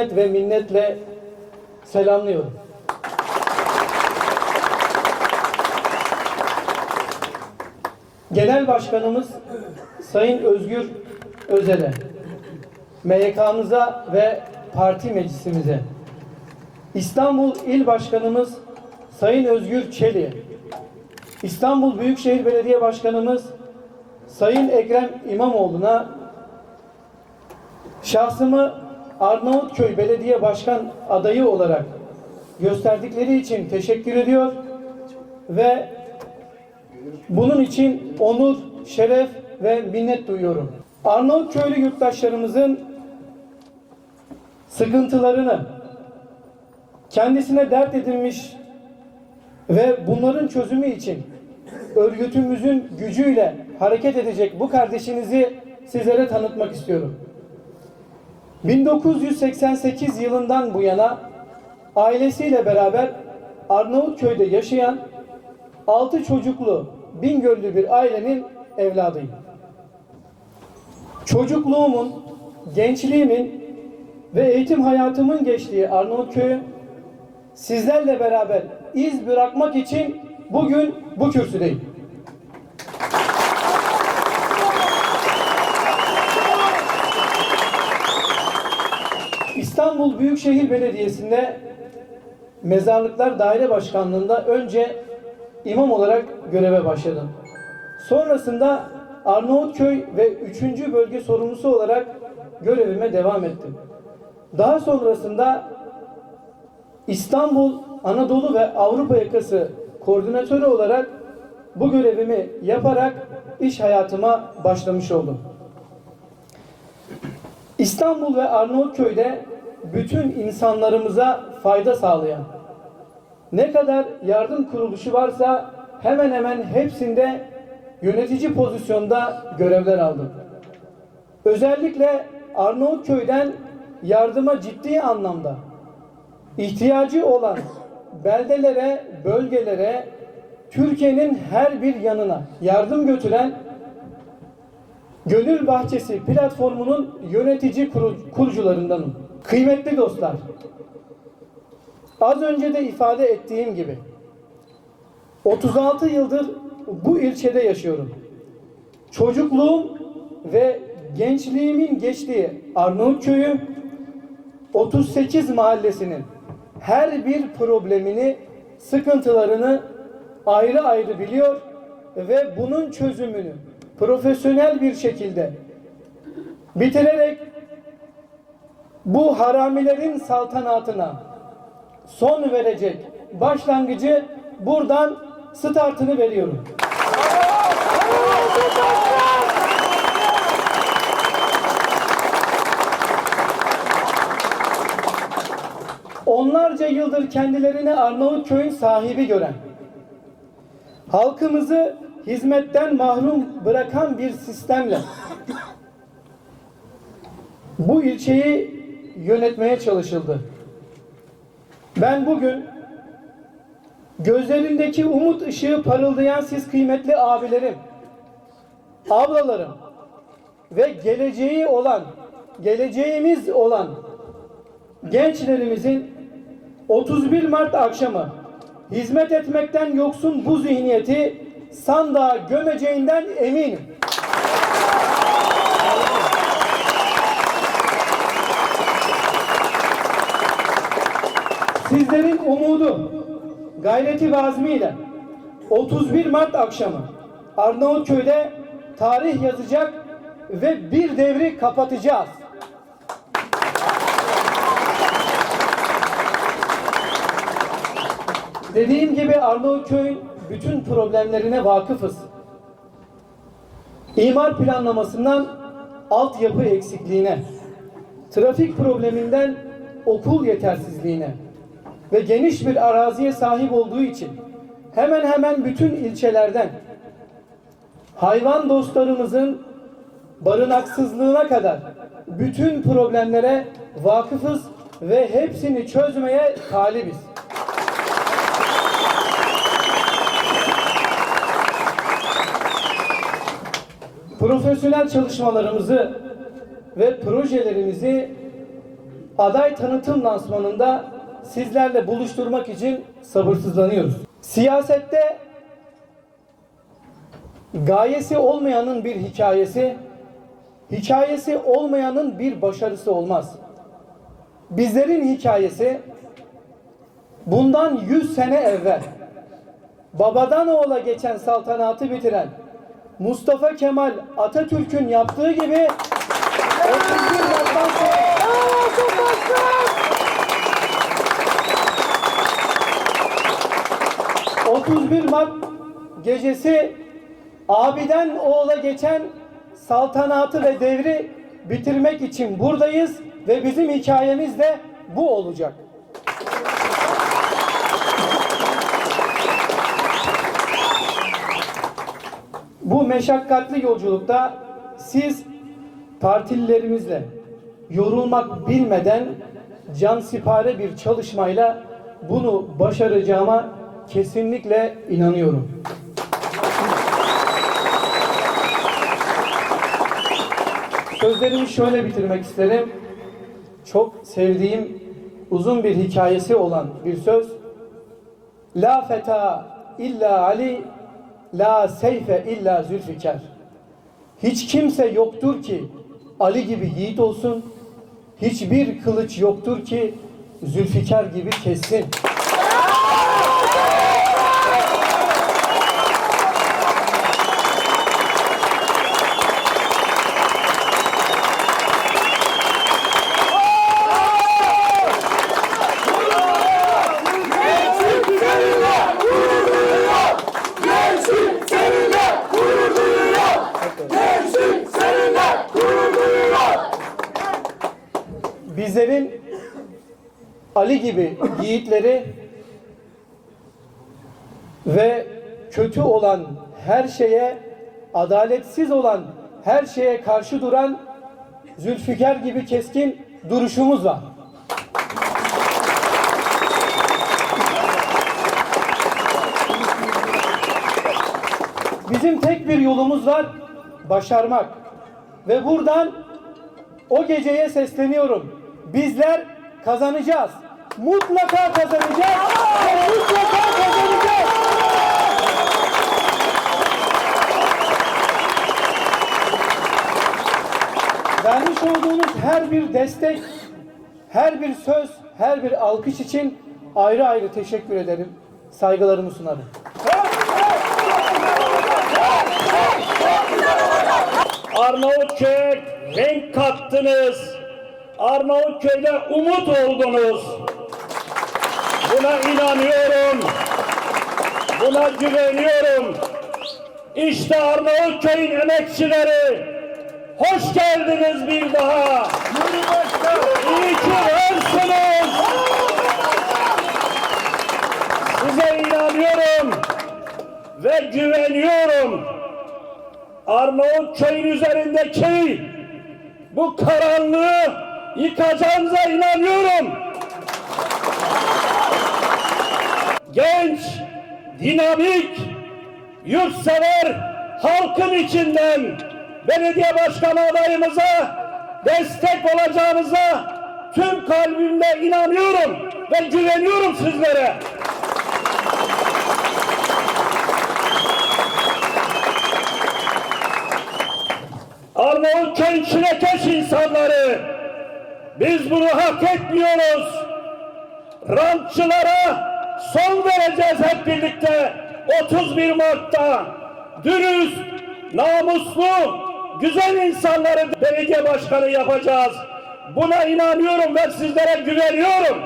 hürmet ve minnetle selamlıyorum. Genel Başkanımız Sayın Özgür Özel'e, MYK'mıza ve parti meclisimize, İstanbul İl Başkanımız Sayın Özgür Çelik'e, İstanbul Büyükşehir Belediye Başkanımız Sayın Ekrem İmamoğlu'na şahsımı Arnavutköy Belediye Başkan adayı olarak gösterdikleri için teşekkür ediyor ve bunun için onur, şeref ve minnet duyuyorum. Arnavutköylü yurttaşlarımızın sıkıntılarını kendisine dert edilmiş ve bunların çözümü için örgütümüzün gücüyle hareket edecek bu kardeşinizi sizlere tanıtmak istiyorum. 1988 yılından bu yana ailesiyle beraber Arnavutköy'de yaşayan 6 çocuklu Bingöllü bir ailenin evladıyım. Çocukluğumun, gençliğimin ve eğitim hayatımın geçtiği Arnavutköy'ü sizlerle beraber iz bırakmak için bugün bu kürsüdeyim. İstanbul Büyükşehir Belediyesi'nde Mezarlıklar Daire Başkanlığı'nda önce imam olarak göreve başladım. Sonrasında Arnavutköy ve 3. bölge sorumlusu olarak görevime devam ettim. Daha sonrasında İstanbul, Anadolu ve Avrupa yakası koordinatörü olarak bu görevimi yaparak iş hayatıma başlamış oldum. İstanbul ve Arnavutköy'de bütün insanlarımıza fayda sağlayan ne kadar yardım kuruluşu varsa hemen hemen hepsinde yönetici pozisyonda görevler aldım. Özellikle Arnavutköy'den yardıma ciddi anlamda ihtiyacı olan beldelere, bölgelere, Türkiye'nin her bir yanına yardım götüren Gönül Bahçesi platformunun yönetici kuru- kurucularındanım. Kıymetli dostlar, az önce de ifade ettiğim gibi 36 yıldır bu ilçede yaşıyorum. Çocukluğum ve gençliğimin geçtiği Arnavutköy'ü 38 mahallesinin her bir problemini, sıkıntılarını ayrı ayrı biliyor ve bunun çözümünü profesyonel bir şekilde bitirerek bu haramilerin saltanatına son verecek başlangıcı buradan startını veriyorum. Onlarca yıldır kendilerini Arnavutköy'ün sahibi gören, halkımızı hizmetten mahrum bırakan bir sistemle bu ilçeyi yönetmeye çalışıldı. Ben bugün gözlerindeki umut ışığı parıldayan siz kıymetli abilerim, ablalarım ve geleceği olan, geleceğimiz olan gençlerimizin 31 Mart akşamı hizmet etmekten yoksun bu zihniyeti sandığa gömeceğinden eminim. Sizlerin umudu, gayreti ve azmiyle 31 Mart akşamı Arnavutköy'de tarih yazacak ve bir devri kapatacağız. Dediğim gibi Arnavutköy bütün problemlerine vakıfız. İmar planlamasından altyapı eksikliğine, trafik probleminden okul yetersizliğine ve geniş bir araziye sahip olduğu için hemen hemen bütün ilçelerden hayvan dostlarımızın barınaksızlığına kadar bütün problemlere vakıfız ve hepsini çözmeye talibiz. Profesyonel çalışmalarımızı ve projelerimizi aday tanıtım lansmanında sizlerle buluşturmak için sabırsızlanıyoruz. Siyasette gayesi olmayanın bir hikayesi, hikayesi olmayanın bir başarısı olmaz. Bizlerin hikayesi bundan 100 sene evvel babadan oğula geçen saltanatı bitiren Mustafa Kemal Atatürk'ün yaptığı gibi 31 Mart'tan sonra 31 Mart gecesi abiden oğula geçen saltanatı ve devri bitirmek için buradayız ve bizim hikayemiz de bu olacak. Bu meşakkatli yolculukta siz partililerimizle yorulmak bilmeden cansipare bir çalışmayla bunu başaracağıma kesinlikle inanıyorum. Sözlerimi şöyle bitirmek isterim. Çok sevdiğim uzun bir hikayesi olan bir söz. La feta illa Ali, la seyfe illa Zülfikar. Hiç kimse yoktur ki Ali gibi yiğit olsun. Hiçbir kılıç yoktur ki Zülfikar gibi kessin. Bizlerin Ali gibi yiğitleri ve kötü olan her şeye, adaletsiz olan her şeye karşı duran Zülfikar gibi keskin duruşumuz var. Bizim tek bir yolumuz var, başarmak. Ve buradan o geceye sesleniyorum. Bizler kazanacağız. Mutlaka kazanacağız. Ve mutlaka kazanacağız. Vermiş olduğunuz her bir destek, her bir söz, her bir alkış için ayrı ayrı teşekkür ederim. Saygılarımı sunarım. Arnavutköy'e renk kattınız. Arnavutköy'de umut oldunuz. Buna inanıyorum. Buna güveniyorum. İşte Arnavutköy'ün emekçileri. Hoş geldiniz bir daha. İyi ki varsınız. Size inanıyorum ve güveniyorum. Arnavutköy'ün üzerindeki bu karanlığı yıkacağınıza inanıyorum. Genç, dinamik, yurtsever halkın içinden belediye başkanı adayımıza destek olacağınıza tüm kalbimle inanıyorum ve güveniyorum sizlere. Arnavutköy'ün çilekeş insanları. Biz bunu hak etmiyoruz. Rantçılara son vereceğiz hep birlikte. 31 Mart'ta dürüst, namuslu, güzel insanları belediye başkanı yapacağız. Buna inanıyorum ve sizlere güveniyorum.